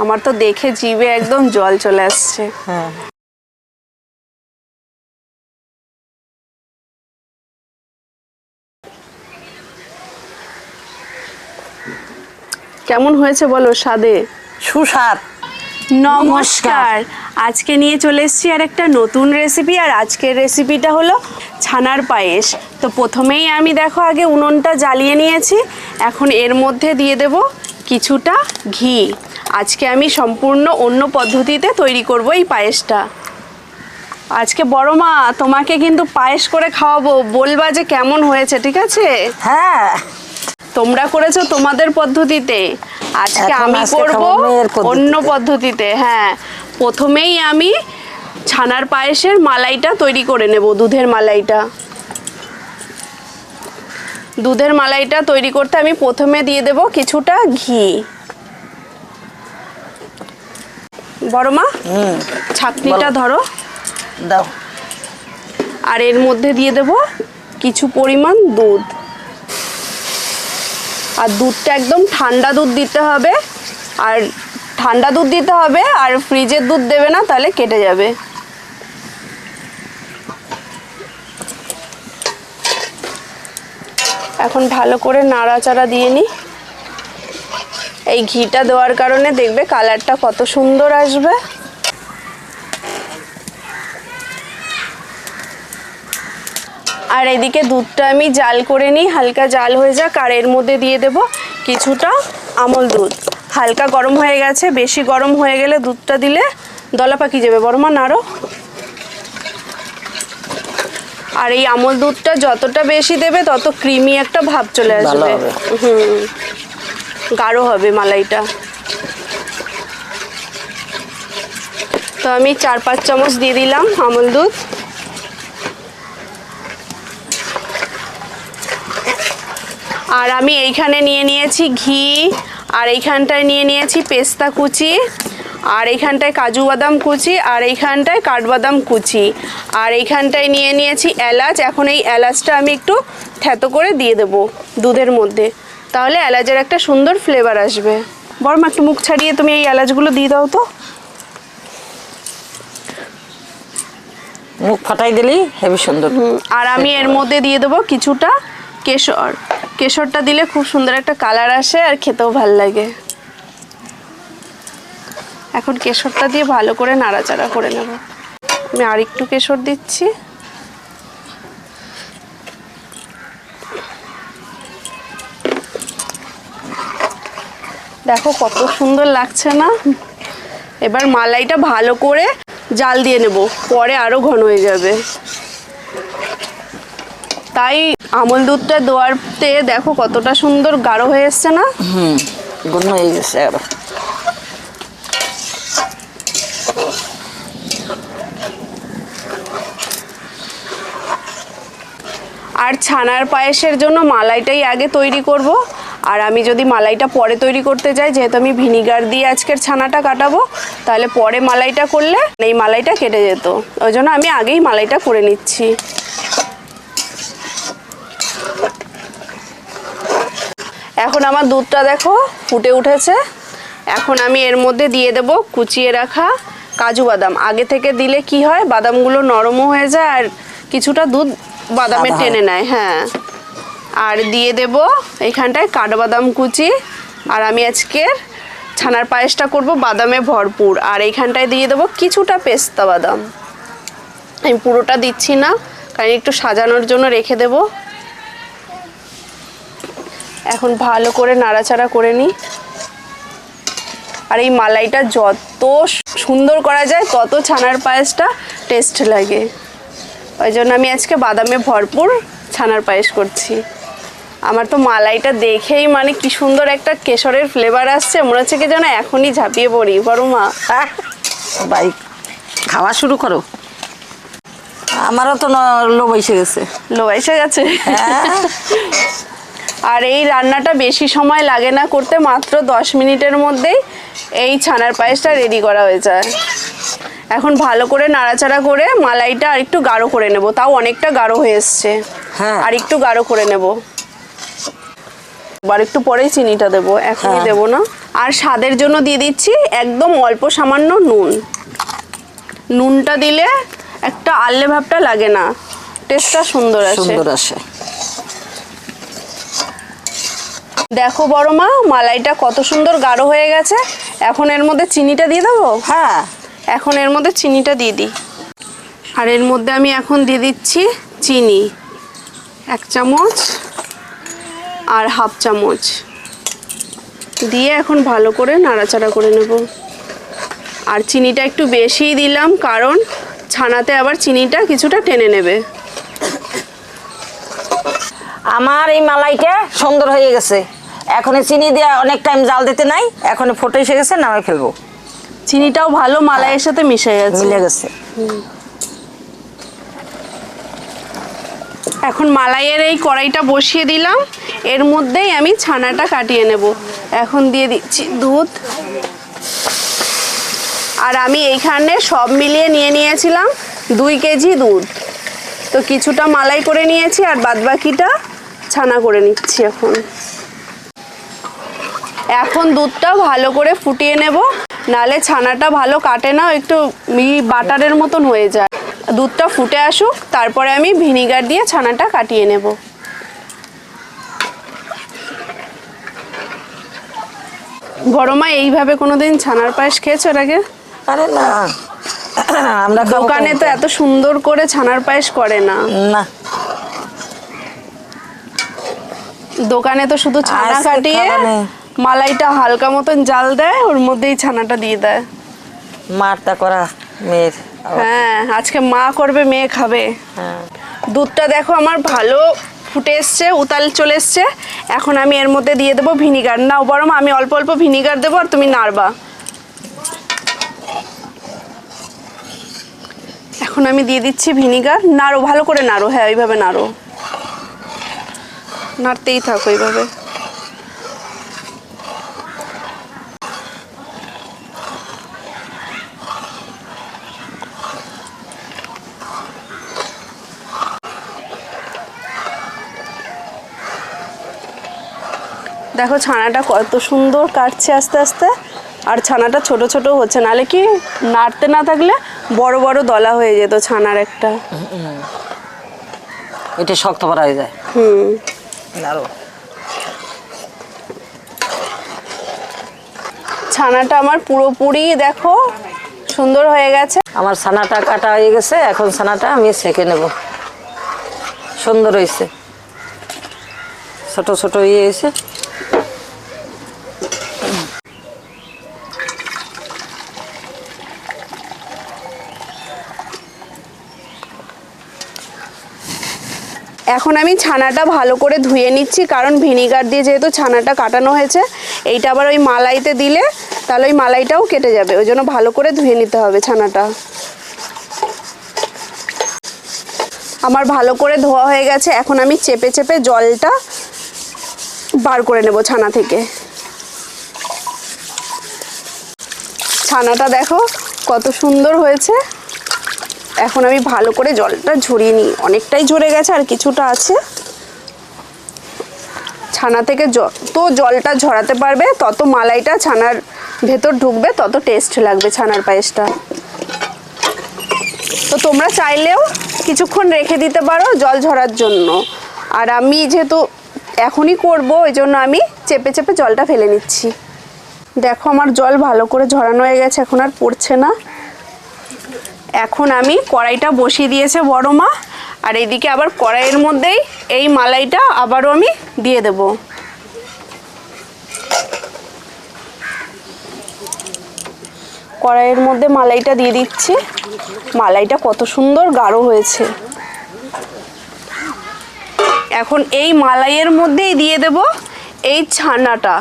আমার তো দেখে জিভে একদম জল চলে আসছে। হ্যাঁ। কেমন হয়েছে বলো স্বাদে? সুস্বাদ। নমস্কার। আজকে নিয়ে চলে এসেছি আর একটা নতুন রেসিপি আর আজকের রেসিপিটা হলো ছানার পায়েস। তো প্রথমেই আমি দেখো আগে উনুনটা জ্বালিয়ে নিয়েছি। এখন এর মধ্যে দিয়ে দেব কিছুটা ঘি। আজকে আমি সম্পূর্ণ অন্য পদ্ধতিতে তৈরি করব এই পায়েসটা। আজকে বড় মা তোমাকে কিন্তু পায়েস করে খাওয়াবো। বলবা যে কেমন হয়েছে ঠিক আছে? হ্যাঁ। তোমরা করেছ তোমাদের পদ্ধতিতে। আজকে আমি করব। অন্য পদ্ধতিতে হ্যাঁ। প্রথমেই আমি ছানার পায়েসের মালাইটা তৈরি করে নেব দুধের মালাইটা। দুধের মালাইটা তৈরি করতে আমি প্রথমে দিয়ে দেব কিছুটা ঘি। বড় মা ছাকনিটা ধরো। দাও। আর এর মধ্যে দিয়ে দেব কিছু পরিমাণ দুধ। আর দুধটা একদম ঠান্ডা দুধ দিতে হবে। আর ঠান্ডা দুধ দিতে হবে আর ফ্রিজের দুধ দেবে না তাহলে কেটে যাবে। এখন ভালো করে নাড়াচাড়া দিয়ে নিই এই ঘিটা দেওয়ার কারণে দেখবে কালারটা কত সুন্দর আসবে। আর এদিকে দুধটা আমি জাল করে নিই হালকা জাল হয়ে যাক আর এর মধ্যে দিয়ে দেব কিছুটা আমল দুধ। হালকা গরম হয়ে গেছে বেশি গরম হয়ে গেলে দুধটা দিলে দলা পাকি যাবে। বড় মা নাড়ো। আর এই আমল দুধটা যতটা বেশি দেবে তত ক্রিমি একটা ভাব চলে আসবে। হুম। গাঢ় হবে মালাইটা। তো আমি চার পাঁচ চামচ দিয়ে দিলাম আমল দুধ। আর আমি এইখানে নিয়ে নিয়েছি ঘি, আর এইখানটায় নিয়ে নিয়েছি পেস্তা কুচি, আর এইখানটায় কাজু বাদাম কুচি, আর এইখানটায় কাঠবাদাম কুচি। আর এইখানটায় নিয়ে নিয়েছি এলাচ। এখন এই এলাচটা আমি একটু থ্যাতো করে দিয়ে দেবো দুধের মধ্যে। তাহলে এলাচের একটা সুন্দর ফ্লেভার আসবে। বরমা একটু মুখ ছাড়িয়ে তুমি এই এলাচগুলো দিয়ে দাও তো। মুখ ফাটাই দিলেই হেবি সুন্দর। আর আমি এর মধ্যে দিয়ে দেবো কিছুটা কেশর। কেশরটা দিলে খুব সুন্দর একটা কালার আসে আর খেতেও ভালো লাগে। এখন কেশরটা দিয়ে ভালো করে নাড়াচাড়া করে নেব। আমি আর একটু কেশর দিচ্ছি। দেখো কত সুন্দর লাগছে না? এবার মালাইটা ভালো করে জাল দিয়ে নেব পরে আরও ঘন হয়ে যাবে। তাই আমল দুধটা দেওয়ারতে দেখো কতটা সুন্দর গাঢ় হয়ে এসছে না? হুম গুণ হয়ে গেছে আর ছানার পায়েসের জন্য মালাইটাই আগে তৈরি করব। আর আমি যদি মালাইটা পরে তৈরি করতে যাই যেহেতু আমি ভিনিগার দিয়ে আজকের ছানাটা কাটাবো তাহলে পরে মালাইটা করলে এই মালাইটা কেটে যেত। ওই জন্য আমি আগেই মালাইটা করে নিচ্ছি। এখন আমার দুধটা দেখো ফুটে উঠেছে। এখন আমি এর মধ্যে দিয়ে দেব কুচিয়ে রাখা কাজু বাদাম। আগে থেকে দিলে কি হয় বাদামগুলো নরমও হয়ে যায় আর কিছুটা দুধ বাদামে টেনে নেয় হ্যাঁ। আর দিয়ে দেব এখানটায় কাঠবাদাম কুচি। আর আমি আজকে ছানার পায়েসটা করব বাদামে ভরপুর। আর এইখানটায় দিয়ে দেবো কিছুটা পেস্তা বাদাম। আমি পুরোটা দিচ্ছি না, কারণ একটু সাজানোর জন্য রেখে দেবো। এখন ভালো করে নাড়াচাড়া করে নিই। আর এই মালাইটা যত সুন্দর করা যায়, তত ছানার পায়েসটা টেস্ট লাগে। ওই জন্য আমি আজকে বাদামে ভরপুর ছানার পায়েস করছি। আমার তো মালাইটা দেখেই মানে কি সুন্দর একটা কেশরের ফ্লেভার আসছে। মনে হচ্ছে কি যেন এখনই ঝাঁপিয়ে পড়ি। বড় মা। ভাই খাওয়া শুরু করো। আমারও তো লোভ এসে গেছে। লো এসে গেছে? হ্যাঁ। আর এই রান্নাটা বেশি সময় লাগে না করতে মাত্র দশ মিনিটের মধ্যেই এই ছানার পায়েসটা রেডি করা হয়ে যায়। এখন ভালো করে নাড়াচাড়া করে মালাইটা আর একটু গাঢ় করে নেব। তাও অনেকটা গাঢ় হয়ে এসছে। হ্যাঁ। আর একটু গাঢ় করে নেব। আর একটু পরেই চিনিটা দেবো এখনই হ্যাঁ। দেবো না। আর স্বাদের জন্য দিয়ে দিচ্ছি একদম অল্প সামান্য নুন। নুনটা দিলে একটা আল্লে ভাবটা লাগে না। টেস্টটা সুন্দর আছে সুন্দর আসে। দেখো বড় মা মালাইটা কত সুন্দর গাঢ় হয়ে গেছে। এখন এর মধ্যে চিনিটা দিয়ে দেবো? হ্যাঁ। এখন এর মধ্যে চিনিটা দিয়ে দিই। আর এর মধ্যে আমি এখন দিয়ে দিচ্ছি চিনি। এক চামচ। আর হাফ চামচ। দিয়ে এখন ভালো করে নাড়াচাড়া করে নেব। আর চিনিটা একটু বেশিই দিলাম কারণ ছানাতে আবার চিনিটা কিছুটা টেনে নেবে। আমার এই মালাইটা সুন্দর হয়ে গেছে। এখন চিনি দিয়ে অনেক টাইম জাল দিতে নাই এখন ফোটে এসে গেছে নামে ফেলব। চিনিটাও ভালো মালাইয়ের সাথে মিশে গেছে। মিলে গেছে। এখন মালাইয়ের এই কড়াইটা বসিয়ে দিলাম। এর মধ্যেই আমি ছানাটা কাটিয়ে নেব। এখন দিয়ে দিচ্ছি দুধ। আর আমি এইখানে সব মিলিয়ে নিয়ে নিয়েছিলাম দুই কেজি দুধ। তো কিছুটা মালাই করে নিয়েছি আর বাদবাকিটা ছানা করে নিচ্ছি এখন। এখন দুধটা ভালো করে ফুটিয়ে নেব। নালে ছানাটা ভালো কাটে না, একটু মি- বাটারের মতন হয়ে যায়। দুধটা ফুটে আসুক, তারপরে আমি ভিনিগার দিয়ে ছানাটা কাটিয়ে নেব। গরমা এইভাবে কোনোদিন ছানার পায়েস খেয়েছো এর আগে? আরে না। আমরা দোকানে তো এত সুন্দর করে ছানার পায়েস করে না। না। দোকানে তো শুধু ছানা কাটিয়ে মালাইটা হালকা মতন জাল দেয় ওর মধ্যেই ছানাটা দিয়ে দেয়। মারটা করা মেয়ের হ্যাঁ আজকে মা করবে মেয়ে খাবে। হ্যাঁ। দুধটা দেখো আমার ভালো ফুটে এসছে, উতাল চলে এসছে। এখন আমি এর মধ্যে দিয়ে দেবো ভিনিগার। না বরং আমি অল্প অল্প ভিনিগার দেবো আর তুমি নাড়বা। এখন আমি দিয়ে দিচ্ছি ভিনিগার। নাড়ো, ভালো করে নাড়ো। হ্যাঁ ওইভাবে নাড়ো। নাড়তেই থাকো এইভাবে। দেখো ছানাটা কত সুন্দর কাটছে আস্তে আস্তে। আর ছানাটা ছোট ছোট হচ্ছে নালে কি নাড়তে না থাকলে বড় বড় দলা হয়ে যেত ছানার একটা। এটা শক্ত করা হয়ে যায়। হুম। আরও ছানাটা আমার পুরোপুরি দেখো সুন্দর হয়ে গেছে। আমার ছানাটা কাটা হয়ে গেছে এখন ছানাটা আমি সেকে নেব। সুন্দর হয়েছে। ছোট ছোট ইয়ে হয়েছে এখন আমি ছানাটা ভালো করে ধুয়ে নিচ্ছি, কারণ ভিনিগার দিয়ে যেহেতু ছানাটা কাটানো হয়েছে, এইটা আবার ওই মালাইতে দিলে তাহলে ওই মালাইটাও কেটে যাবে, ওই জন্য ভালো করে ধুয়ে নিতে হবে ছানাটা। আমার ভালো করে ধোয়া হয়ে গেছে, এখন আমি চেপে চেপে জলটা বার করে নেব ছানা থেকে। ছানাটা দেখো কত সুন্দর হয়েছে। এখন আমি ভালো করে জলটা ঝরিয়ে নিই। অনেকটাই ঝরে গেছে আর কিছুটা আছে। ছানা থেকে যত জলটা ঝরাতে পারবে, তত মালাইটা ছানার ভেতর ঢুকবে, তত টেস্ট লাগবে ছানার পায়েসটা। তো তোমরা চাইলেও কিছুক্ষণ রেখে দিতে পারো জল ঝরার জন্য। আর আমি যেহেতু এখনই করব, ওই জন্য আমি চেপে চেপে জলটা ফেলে নিচ্ছি। দেখো আমার জল ভালো করে ঝরানো হয়ে গেছে, এখন আর পড়ছে না। এখন আমি কড়াইটা বসিয়ে দিয়েছে বড় মা। আর এইদিকে আবার কড়াইয়ের মধ্যেই এই মালাইটা আবারও আমি দিয়ে দেব। কড়াইয়ের মধ্যে মালাইটা দিয়ে দিচ্ছি। মালাইটা কত সুন্দর গাঢ় হয়েছে। এখন এই মালাইয়ের মধ্যেই দিয়ে দেব এই ছানাটা।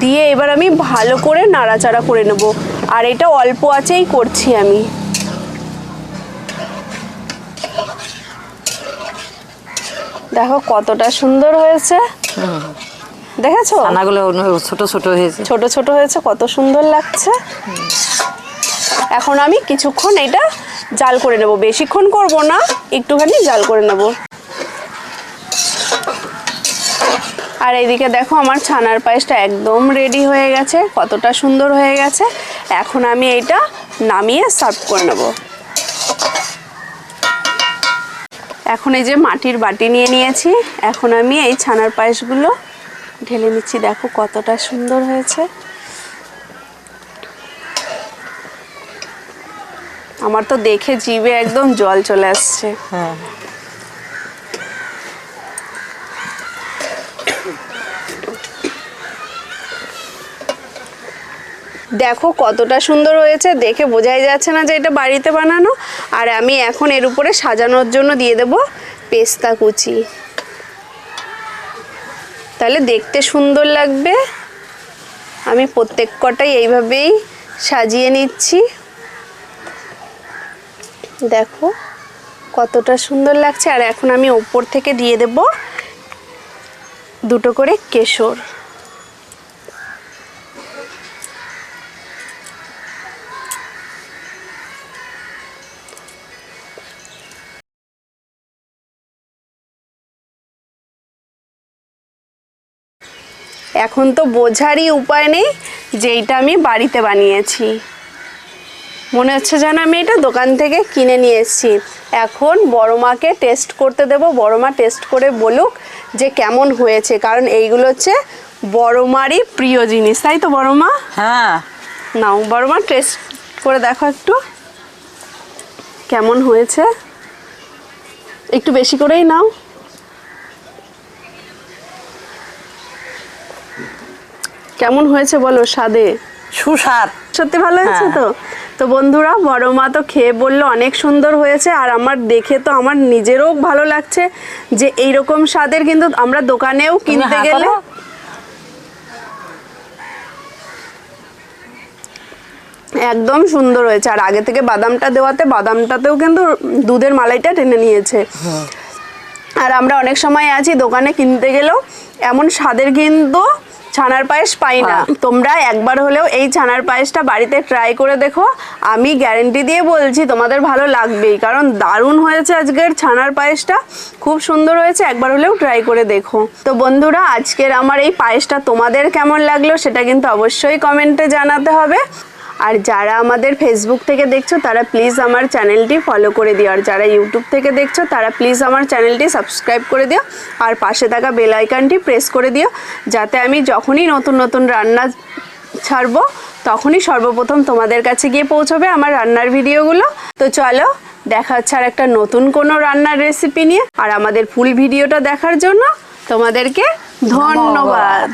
দিয়ে এবার আমি ভালো করে নাড়াচাড়া করে নেব। আর এটা অল্প আছেই করছি আমি। দেখো কতটা সুন্দর হয়েছে। দেখেছ? ছানাগুলো অন্য- ছোট ছোট হয়েছে। ছোট ছোট হয়েছে কত সুন্দর লাগছে। এখন আমি কিছুক্ষণ এটা জাল করে নেব। বেশিক্ষণ করব না একটুখানি জাল করে নেব। আর এইদিকে দেখো আমার ছানার পায়েসটা একদম রেডি হয়ে গেছে, কতটা সুন্দর হয়ে গেছে। এখন আমি এইটা নামিয়ে সার্ভ করে নেব। এখন এই যে মাটির বাটি নিয়ে নিয়েছি, এখন আমি এই ছানার পায়েসগুলো ঢেলে নিচ্ছি। দেখো কতটা সুন্দর হয়েছে। আমার তো দেখে জিভে একদম জল চলে আসছে। হ্যাঁ। দেখো কতটা সুন্দর হয়েছে, দেখে বোঝাই যাচ্ছে না যে এটা বাড়িতে বানানো। আর আমি এখন এর উপরে সাজানোর জন্য দিয়ে দেব পেস্তা কুচি। তাহলে দেখতে সুন্দর লাগবে। আমি প্রত্যেক কটাই এইভাবেই সাজিয়ে নিচ্ছি। দেখো কতটা সুন্দর লাগছে। আর এখন আমি ওপর থেকে দিয়ে দেব দুটো করে কেশর। এখন তো বোঝারই উপায় নেই যে এইটা আমি বাড়িতে বানিয়েছি। মনে হচ্ছে যেন আমি এটা দোকান থেকে কিনে নিয়ে এসেছি। এখন বড় মাকে টেস্ট করতে দেব বড় মা টেস্ট করে বলুক যে কেমন হয়েছে কারণ এইগুলো হচ্ছে বড় মারই প্রিয় জিনিস তাই তো বড় মা? হ্যাঁ। নাও বড় মা টেস্ট করে দেখো একটু। কেমন হয়েছে? একটু বেশি করেই নাও। কেমন হয়েছে বলো স্বাদে? সুস্বাদ। সত্যি ভালো হয়েছে হ্যাঁ। তো? তো বন্ধুরা বড় মা তো খেয়ে বলল অনেক সুন্দর হয়েছে আর আমার দেখে তো আমার নিজেরও ভালো লাগছে যে এইরকম স্বাদের কিন্তু আমরা দোকানেও কিনতে গেলে। একদম সুন্দর হয়েছে। আর আগে থেকে বাদামটা দেওয়াতে বাদামটাতেও কিন্তু দুধের মালাইটা টেনে নিয়েছে। আর আমরা অনেক সময় আছি দোকানে কিনতে গেলেও এমন স্বাদের কিন্তু ছানার পায়েস পাই না। হ্যাঁ। তোমরা একবার হলেও এই ছানার পায়েসটা বাড়িতে ট্রাই করে দেখো। আমি গ্যারেন্টি দিয়ে বলছি তোমাদের ভালো লাগবেই। কারণ দারুণ হয়েছে আজকের ছানার পায়েসটা। খুব সুন্দর হয়েছে একবার হলেও ট্রাই করে দেখো। তো বন্ধুরা আজকের আমার এই পায়েসটা তোমাদের কেমন লাগল সেটা কিন্তু অবশ্যই কমেন্টে জানাতে হবে। আর যারা আমাদের ফেসবুক থেকে দেখছ, তারা প্লিজ আমার চ্যানেলটি ফলো করে দিও। আর যারা ইউটিউব থেকে দেখছ, তারা প্লিজ আমার চ্যানেলটি সাবস্ক্রাইব করে দিও। আর পাশে থাকা বেল প্রেস করে দিও, যাতে আমি যখনই নতুন নতুন রান্না ছাড়বো, তখনই সর্বপ্রথম তোমাদের কাছে গিয়ে পৌঁছবে আমার রান্নার ভিডিওগুলো। তো চলো, দেখা হচ্ছে আর একটা নতুন কোনো রান্নার রেসিপি নিয়ে। আর আমাদের ফুল ভিডিওটা দেখার জন্য তোমাদেরকে ধন্যবাদ।